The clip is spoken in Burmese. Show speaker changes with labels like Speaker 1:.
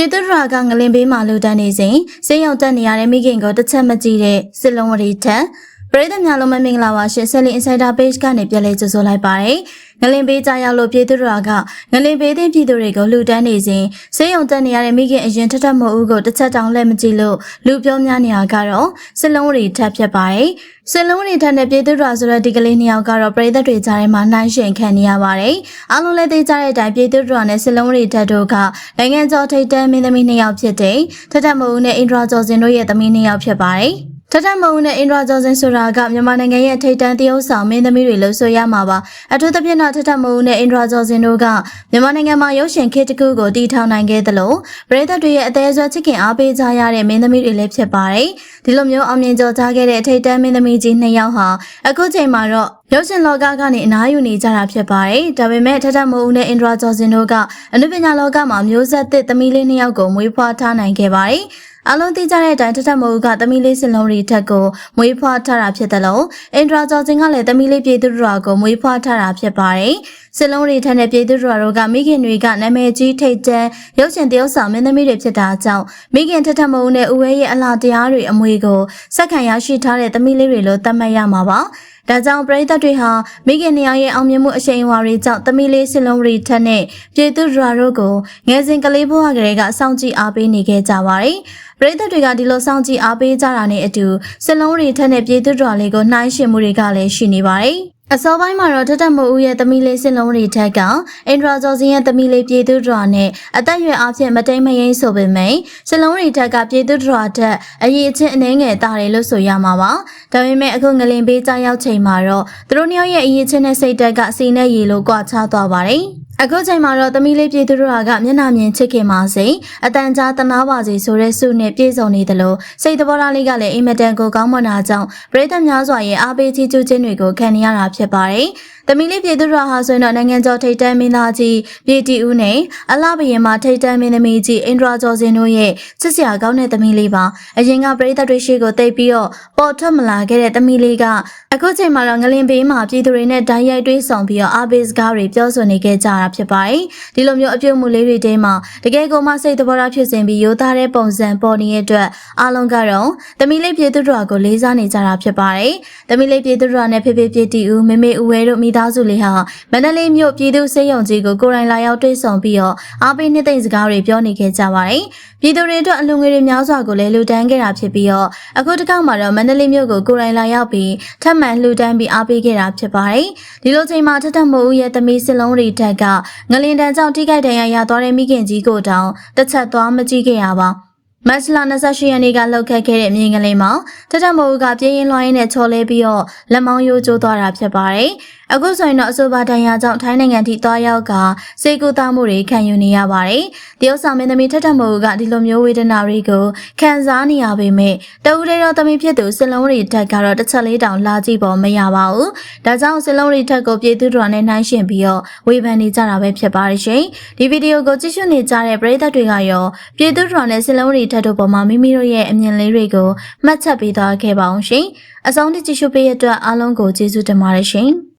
Speaker 1: ပြည်သူ့ရာကငလင်ဘေးမှာလူတန်းနေစဉ်စေးရုံတက်နေရတဲ့မိခင်ကိုတစ်ချက်မကြည့်တဲ့စစ်လုံးဝရီထက်ပရိသတ်များလုံးမမင်္ဂလာပါရှင်ဆက်လီ Insider Page ကနေပြန်လည်ကြိုဆိုလိုက်ပါတယ် ငလင်ဘေးကြားရောက်လို့ပြည်သူ့ရာကငလင်ဘေးတဲ့ပြည်သူတွေကိုလူတန်းနေစဉ်စေးရုံတက်နေရတဲ့မိခင်အရင်ထက်ထက်မဟုတ်ဘူးကိုတစ်ချက်တောင်လက်မကြည့်လို့လူပြောများနေရကတော့စစ်လုံးဝရီထက်ဖြစ်ပါတယ်စင်လုံးတွေထက်နဲ့ပြည်သူ့ရာဆိုတဲ့ဒီကလေးနှစ်ယောက်ကတော့ပြည်သက်တွေကြားထဲမှာနှိုင်းယှဉ်ခံနေရပါတယ်။အားလုံးလည်းသိကြတဲ့အတိုင်းပြည်သူ့ရာနဲ့စင်လုံးတွေထက်တို့ကနိုင်ငံကျော်ထိပ်တန်းမင်းသမီးနှစ်ယောက်ဖြစ်တဲ့ထထမုံနဲ့အင်ဒရာကျော်စင်တို့ရဲ့သမီးနှစ်ယောက်ဖြစ်ပါတယ်။ ထထမုံနဲ့အင်ဒရာကျော်စင်ဆိုတာကမြန်မာနိုင်ငံရဲ့ထိပ်တန်းတရုတ်ဆောင်မင်းသမီးတွေလို့ဆိုရမှာပါအထူးသဖြင့်တော့ထထမုံနဲ့အင်ဒရာကျော်စင်တို့ကမြန်မာနိုင်ငံမှာရုပ်ရှင်ခေတ်တစ်ခုကိုတည်ထောင်နိုင်ခဲ့သလိုပြည်သက်တွေရဲ့အသေးအဆွဲချစ်ခင်အားပေးကြရတဲ့မင်းသမီးတွေလည်းဖြစ်ပါတယ်ဒီလိုမျိုးအောင်မြင်ကြော်ကြားခဲ့တဲ့ထိပ်တန်းမင်းသမီးကြီးနှစ်ယောက်ဟာအခုချိန်မှာတော့ရုပ်ရှင်လောကကနေအနားယူနေကြတာဖြစ်ပါတယ်ဒါပေမဲ့ထထမုံနဲ့အင်ဒရာကျော်စင်တို့ကအနုပညာလောကမှာမျိုးဆက်သစ်သမီးလေးနှစ်ယောက်ကိုမွေးဖွားထားနိုင်ခဲ့ပါတယ်အလုံးသိကြတဲ့အတိုင်းထထမိုးကသမီးလေးစင်လုံးရီထက်ကိုမွေးဖွားထားတာဖြစ်တယ်လို့အင်ဒရာကျော်စင်ကလည်းသမီးလေးပြည်သူတို့ကိုမွေးဖွားထားတာဖြစ်ပါတယ်။စင်လုံးရီထက်နဲ့ပြည်သူတို့ကမိခင်တွေကနာမည်ကြီးထိတ်တန်းရုပ်ရှင်တရုပ်ဆောင်မင်းသမီးတွေဖြစ်တာကြောင့်မိခင်ထထမိုးနဲ့ဦးဝဲရဲ့အလားတရားတွေအမွေကိုစက္ကန့်ရရှိထားတဲ့သမီးလေးတွေလို့သတ်မှတ်ရမှာပါ။ဒါကြောင့်ပရိသတ်တွေဟာမိခင်နှစ်ယောက်ရဲ့အောင်မြင်မှုအရှိန်အဝါတွေကြောင့်သမီးလေးစင်လုံးရီထက်နဲ့ပြည်သူတို့တို့ကိုငယ်စဉ်ကလေးဘဝကလေးကစောင့်ကြည့်အားပေးနေခဲ့ကြပါတယ်။ပရိသတ်တွေကဒီလိုစောင့်ကြည့်အားပေးကြတာနဲ့အတူစင်လုံးရီထက်နဲ့ပြည်သူတော်လေးကိုနှိုင်းယှဉ်မှုတွေကလည်းရှိနေပါတယ်။ အစောပိုင်းမှာတော့ထထမိုးဦးရဲ့သမီးလေးစင်လုံးတွေထက်ကအင်ဒရာဇော်စင်ရဲ့သမီးလေးပြည်သူဒရာနဲ့အသက်အရွယ်အဖြစ်မတိမ်မယိမ်းဆိုပေမယ့်စင်လုံးတွေထက်ကပြည်သူဒရာထက်အရေးအချင်းအနှဲငယ်တာတယ်လို့ဆိုရမှာပါဒါပေမဲ့အခုငလင်ပေးကြရောက်ချိန်မှာတော့သူတို့နှစ်ယောက်ရဲ့အရေးချင်းနဲ့စိတ်တက်ကစီနဲ့ရေလိုကွာခြားသွားပါတယ် အခုချိန်မှာတော့သမီးလေးပြည်သူတို့ကမျက်နှာမြင်ချစ်ခင်ပါစေအတန်ကြားတနာပါစေဆိုတဲ့ဆုနဲ့ပြည့်စုံနေတယ်လို့စိတ်တဘောထားလေးကလည်းအင်မတန်ကိုကောင်းမွန်တာကြောင့်ပရိသတ်များစွာရဲ့အားပေးချီးကျူးခြင်းတွေကိုခံနေရတာဖြစ်ပါတယ်။သမီးလေးပြည်သူတို့ဟာဆိုရင်တော့နိုင်ငံကျော်ထိပ်တန်းမင်းသားကြီးပြည်တီဦးနဲ့အလှဘရင်မှာထိပ်တန်းမင်းသမီးကြီးအင်ဒရာကျော်စင်တို့ရဲ့ချစ်စရာကောင်းတဲ့သမီးလေးပါ။အရင်ကပရိသတ်တွေရှိကိုတိတ်ပြီးတော့ပေါ်ထွက်မလာခဲ့တဲ့သမီးလေးကအခုချိန်မှာတော့ငလင်ပေးမှာပြည်သူတွေနဲ့ဓာတ်ရိုက်တွေးဆောင်ပြီးတော့အားပေးစကားတွေပြောဆိုနေခဲ့ကြတာဖြစ်ပါတယ်။ဒီလိုမျိုးအပြုတ်မှုလေးတွေတဲမှာတကယ်ကိုမှစိတ်တဘောထားဖြစ်စဉ်ပြီးရိုးသားတဲ့ပုံစံပေါ်နေတဲ့အတွက်အားလုံးကတော့သမီးလေးပြည်သူတို့ကိုလေးစားနေကြတာဖြစ်ပါတယ်။သမီးလေးပြည်သူတို့နဲ့ဖေဖေပြည်တီဦးမေမေဦးဝဲတို့မိသားစုလေးဟာမန္တလေးမြို့ပြည်သူစေယုံကြီးကိုကိုယ်တိုင်လာရောက်တွေ့ဆုံပြီးတော့အားပေးနှစ်သိမ့်စကားတွေပြောနေခဲ့ကြပါတယ်။ပြည်သူတွေအတွက်အလွန်ငွေတွေများစွာကိုလည်းလူတန်းခဲ့တာဖြစ်ပြီးတော့အခုတစ်ခါမှတော့မန္တလေးမြို့ကိုကိုယ်တိုင်လာရောက်ပြီးထပ်မံလှူဒန်းပြီးအားပေးခဲ့တာဖြစ်ပါတယ်။ဒီလိုချိန်မှာထထမိုးဦးရဲ့သမီးစင်လုံးတွေထက်ကငလင်တန်းကြောင့်ထိခိုက်ဒဏ်ရာရသွားတဲ့မိခင်ကြီးကိုတောင်တစ်ချက်သွားမကြည့်ခဲ့ရပါ။ မတ်လ28ရက်နေ့ကလှုပ်ခတ်ခဲ့တဲ့မြင်းကလေးမှာထထမိုးကပြင်းရင်လွှိုင်းနဲ့ချော်လဲပြီးတော့လက်မောင်းရိုးကျိုးသွားတာဖြစ်ပါတယ်။အခုဆိုရင်တော့အဆိုပါဒဏ်ရာကြောင့်ထိုင်းနိုင်ငံထိသွားရောက်ကစေကူသားမှုတွေခံယူနေရပါတယ်။တရုတ်ဆောင်မင်းသမီးထထမိုးကဒီလိုမျိုးဝေဒနာတွေကိုခံစားနေရပေမဲ့တဦးတည်းသောသမီးဖြစ်သူစင်လုံးရီထက်ကတော့တစ်ချက်လေးတောင်လာကြည့်ပေါ်မရပါဘူး။ဒါကြောင့်စင်လုံးရီထက်ကိုပြည်သူတော်နဲ့နှိုင်းယှဉ်ပြီးတော့ဝေဖန်နေကြတာပဲဖြစ်ပါတယ်ရှင်။ဒီဗီဒီယိုကိုကြည့်ရှုနေကြတဲ့ပရိသတ်တွေကရောပြည်သူတော်နဲ့စင်လုံးရီထက်တို့ပေါ်မှာမိမိတို့ရဲ့အမြင်လေးတွေကိုမှတ်ချက်ပေးသွားခဲ့ပါအောင်ရှင်။အဆုံးထိကြည့်ရှုပေးရတဲ့အတွက်အားလုံးကိုကျေးဇူးတင်ပါတယ်ရှင်။